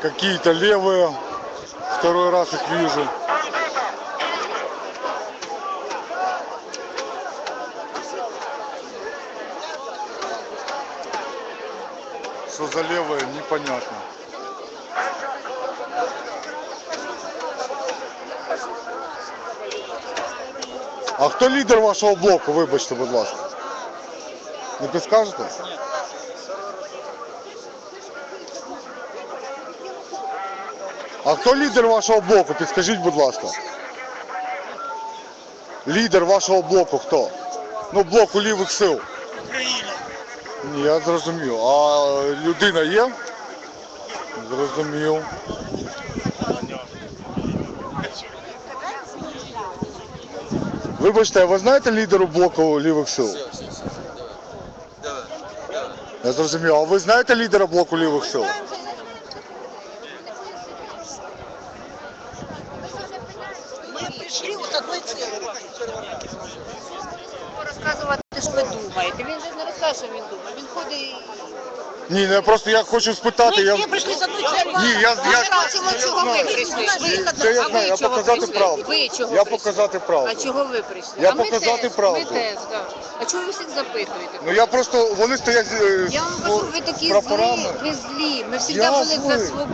Какие-то левые. Второй раз их вижу. Что за левые, непонятно. А хто лідер вашого блоку, вибачте, будь ласка? Не підскажете? А хто лідер вашого блоку? Підскажіть, будь ласка. Лідер вашого блоку хто? Ну, блоку лівих сил. Україна. Ні, я зрозумів. А людина є? Зрозумів. Вибачте, а ви знаєте лідеру блоку лівих сил? Давай, давай. Я зрозумів. А ви знаєте лідера блоку лівих сил? Пришли от одной цели. розказувати, що ви думаєте. Він же не розкаже, що він думає. Він ходить і Ні, ну я просто я хочу спитати. Я... прийшли з одной целью. Ні, я, Ми я, бачимо, чого ви прийшли. Ви, це я знаю, я показати прийшли? правду. Ви чого Я прийшли? показати правду. А чого ви прийшли? Я а ми показати теж, правду. Ми теж, так. А чого ви всіх запитуєте? Ну я просто, вони стоять з, Я вам з- кажу, ви такі прапорами. злі, ви злі. Ми завжди Я були злий. за свободу.